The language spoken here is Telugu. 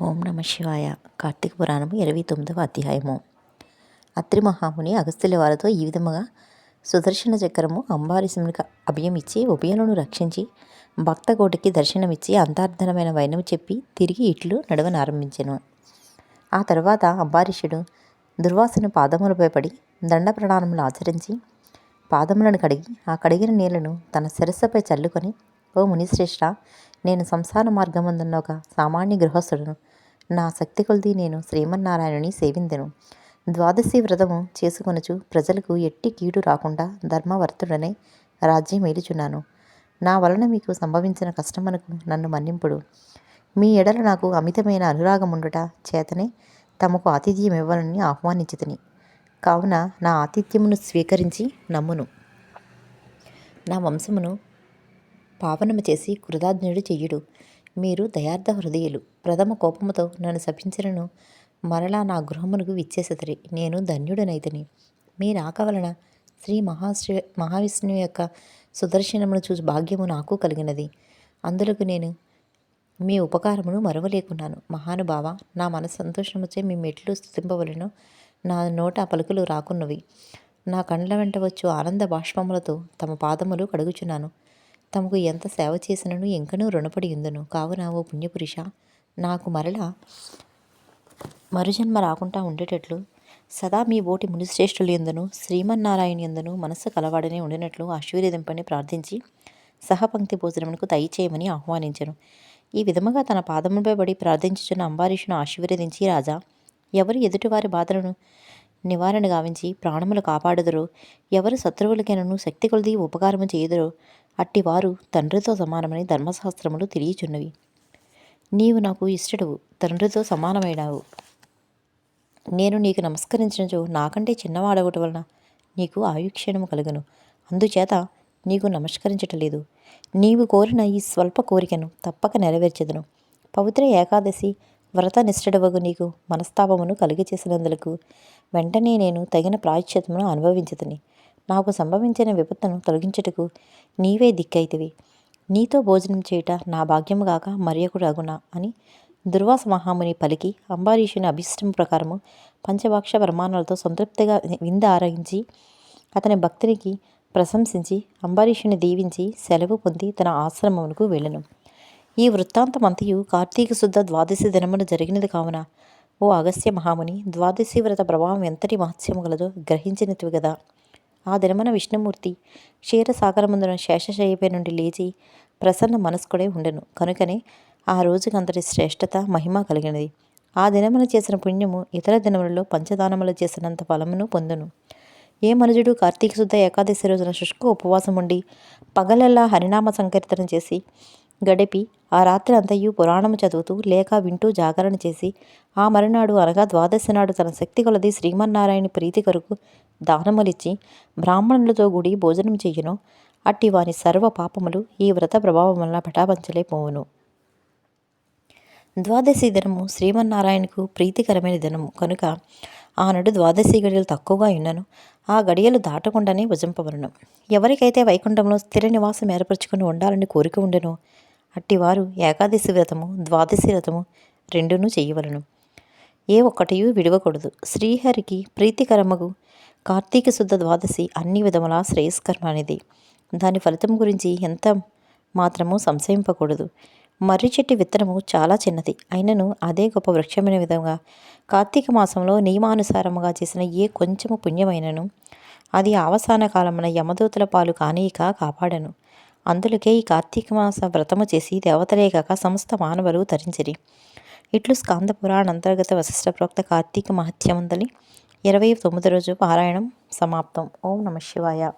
ఓం నమ శివాయ. కార్తీక పురాణము ఇరవై తొమ్మిదవ అధ్యాయము. అత్రి మహాముని అగస్త్యుల వారితో ఈ విధముగా సుదర్శన చక్రము అంబారీసునికి అభయం ఇచ్చి ఉభయలను రక్షించి భక్తకోటికి దర్శనమిచ్చి అంతార్థనమైన వైనం చెప్పి తిరిగి ఇట్లు నడవనారంభించెను ఆ తర్వాత అంబారీషుడు దుర్వాసన పాదములపై పడి దండ ప్రణాళములు ఆచరించి పాదములను కడిగి ఆ కడిగిన నీళ్ళను తన శిరస్సుపై చల్లుకొని ఓ మునిశ్రేష్ఠ నేను సంసార మార్గమందున్న ఒక సామాన్య గృహస్థుడను. నా శక్తి కొలది నేను శ్రీమన్నారాయణుని సేవిందెను. ద్వాదశి వ్రతము చేసుకొనుచు ప్రజలకు ఎట్టి కీడు రాకుండా ధర్మవర్తుడనే రాజ్యం మేలుచున్నాను నా వలన మీకు సంభవించిన కష్టమునకు నన్ను మన్నింపుడు. మీ ఎడల నాకు అమితమైన అనురాగముండుట చేతనే తమకు ఆతిథ్యం ఇవ్వాలని ఆహ్వానించుతుని. కావున నా ఆతిథ్యమును స్వీకరించి నమ్మును. నా వంశమును పావనము చేసి కృతాజ్ఞుడు చెయ్యుడు మీరు దయార్థ హృదయులు. ప్రథమ కోపముతో నన్ను శపించినను మరలా నా గృహమునకు విచ్చేసతరి. నేను ధన్యుడనైతని. మీ రాక వలన శ్రీ మహాశ్రీ మహావిష్ణువు యొక్క సుదర్శనమును చూసి భాగ్యము నాకు కలిగినది. అందులకు నేను మీ ఉపకారమును మరవలేకున్నాను. మహానుభావ నా మన సంతోషముచే మీ మెట్లు స్థుతింపవలను. నా నోట పలుకులు రాకున్నవి. నా కండ్ల వెంట వచ్చు ఆనంద బాష్పములతో తమ పాదములు కడుగుచున్నాను. తమకు ఎంత సేవ చేసినను ఇంకనూ రుణపడి ఉందను. కావున ఓ పుణ్యపురుష నాకు మరలా మరుజన్మ రాకుండా ఉండేటట్లు సదా మీ బోటి మునిశ్రేష్ఠులు ఎందును శ్రీమన్నారాయణ ఎందును మనస్సు కలవాడనే ఉండినట్లు ఆశీర్వదింపని ప్రార్థించి సహపంక్తి భోజనమునకు దయచేయమని ఆహ్వానించను. ఈ విధముగా తన పాదములపై పడి ప్రార్థించుచున్న అంబారీషును ఆశీర్వదించి రాజా ఎవరు ఎదుటివారి బాధలను నివారణ గావించి ప్రాణములు కాపాడుదరో ఎవరు శత్రువులకైనను శక్తి కొలది ఉపకారము చేయుదరో అట్టివారు తండ్రితో సమానమని ధర్మశాస్త్రములు తెలియచున్నవి. నీవు నాకు ఇష్టడువు తండ్రితో సమానమైనావు. నేను నీకు నమస్కరించినచో నాకంటే చిన్నవాడవట వలన నీకు ఆయుక్షణము కలుగును. అందుచేత నీకు నమస్కరించటలేదు. నీవు కోరిన ఈ స్వల్ప కోరికను తప్పక నెరవేర్చెదను. పవిత్ర ఏకాదశి వ్రత నిష్ఠడవగు నీకు మనస్తాపమును కలుగచేసినందులకు వెంటనే నేను తగిన ప్రాయశ్చితమును అనుభవించదని. నాకు సంభవించిన విపత్తును తొలగించుటకు నీవే దిక్కైతివి. నీతో భోజనం చేయుట నా భాగ్యముగాక మరియకుడు అగునా అని దుర్వాస మహాముని పలికి అంబారీషుని అభిష్టం ప్రకారము పంచభాక్ష ప్రమాణాలతో సంతృప్తిగా వింద ఆరగించి అతని భక్తునికి ప్రశంసించి అంబారీషుని దీవించి సెలవు పొంది తన ఆశ్రమమునకు వెళ్ళను. ఈ వృత్తాంతమంతయు కార్తీక శుద్ధ ద్వాదశి దినమున జరిగినది కావున ఓ అగస్త్య మహాముని ద్వాదశి వ్రత ప్రభావం ఎంతటి మహత్యము గలదో గ్రహించినట్టు కదా ఆ దినమున విష్ణుమూర్తి. క్షీరసాగరముందున శేషశయ్యపై నుండి లేచి ప్రసన్న మనస్కుడే ఉండెను. కనుకనే ఆ రోజుకి అంతటి శ్రేష్టత మహిమ కలిగినది. ఆ దినమున చేసిన పుణ్యము ఇతర దినములలో పంచదానములు చేసినంత ఫలమును పొందును. ఏ మనుజుడు కార్తీక శుద్ధ ఏకాదశి రోజున శుష్క ఉపవాసం ఉండి పగలెల్లా హరినామ సంకీర్తన చేసి గడిపి ఆ రాత్రి అంతయు పురాణము చదువుతూ లేక వింటూ జాగరణ చేసి ఆ మరునాడు అనగా ద్వాదశి నాడు తన శక్తి కొలది శ్రీమన్నారాయణ ప్రీతి కొరకు దానములిచ్చి బ్రాహ్మణులతో గుడి భోజనం చేయను. అట్టి వాని సర్వ పాపములు ఈ వ్రత ప్రభావం వలన పటాపంచలే పోవును ద్వాదశి దినము శ్రీమన్నారాయణకు ప్రీతికరమైన దినము. కనుక ఆనాడు ద్వాదశి గడియలు తక్కువగా ఉన్నను ఆ గడియలు దాటకుండానే భుజంపవలను ఎవరికైతే వైకుంఠంలో స్థిర నివాసం ఏర్పరచుకుని ఉండాలని కోరిక ఉండెను అట్టివారు ఏకాదశి వ్రతము ద్వాదశి వ్రతము రెండును చేయవలను. ఏ ఒక్కటియు విడవకూడదు శ్రీహరికి ప్రీతికరమగు కార్తీక శుద్ధ ద్వాదశి అన్ని విధముల శ్రేయస్కరమ అనేది దాని ఫలితం గురించి ఎంత మాత్రము సంశయింపకూడదు. మర్రి చెట్టు విత్తనము చాలా చిన్నది. అయినను అదే గొప్ప వృక్షమైన విధంగా కార్తీక మాసంలో నియమానుసారముగా చేసిన ఏ కొంచెము పుణ్యమైనను అది అవసాన కాలమున యమదూతల పాలు కానీక కాపాడను. అందులకే ఈ కార్తీక మాస వ్రతము చేసి దేవతలే కాక సమస్త మానవులు తరించిరి. ఇట్లు స్కాంద పురాణ అంతర్గత వశిష్ట ప్రోక్త కార్తీక మహత్యమందలి ఇరవై తొమ్మిది రోజు పారాయణం సమాప్తం. ఓం నమ శివాయ.